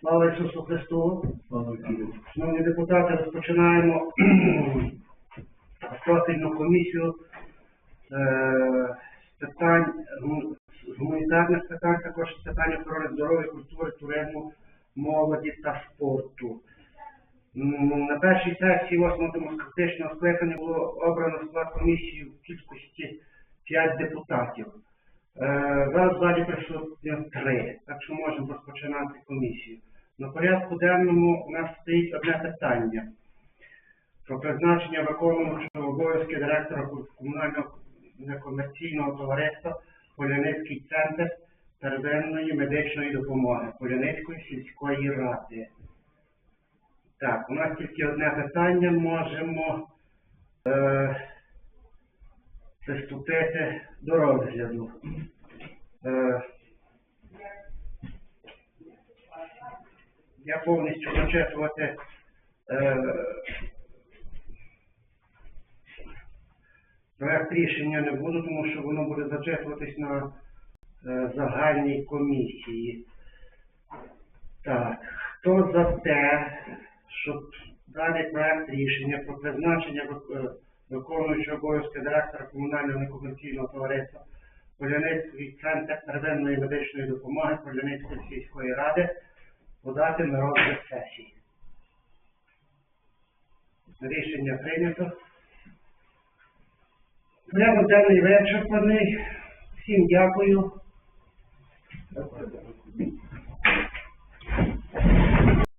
Слава Ісусу Христу! Шановні депутати, розпочинаємо профільну комісію е, з питань з гуманітарних питань, також з питань охорони здоров'я, культури, туризму, молоді та спорту. На першій сесії 8 демократичного скликання було обрано склад комісії в кількості 5 депутатів. Е, Зараз в залі присутні три, так що можемо розпочинати комісію. На порядку денному у нас стоїть одне питання про призначення виконуючого обов'язки директора комунального некомерційного товариства Поляницький центр первинної медичної допомоги Поляницької сільської ради. Так, у нас тільки одне питання. Можемо е, приступити до розгляду. Е, я повністю зачитувати е, проект рішення не буду, тому що воно буде зачитуватись на е, загальній комісії. Так, хто за те, щоб даний проект рішення про призначення е, виконуючого обов'язки директора комунального некомерційного товариства Поляницький центр первинної медичної допомоги Поляницької сільської ради подати на розгляд сесії. Рішення прийнято. Порядок денний вичерпаний. Всім дякую.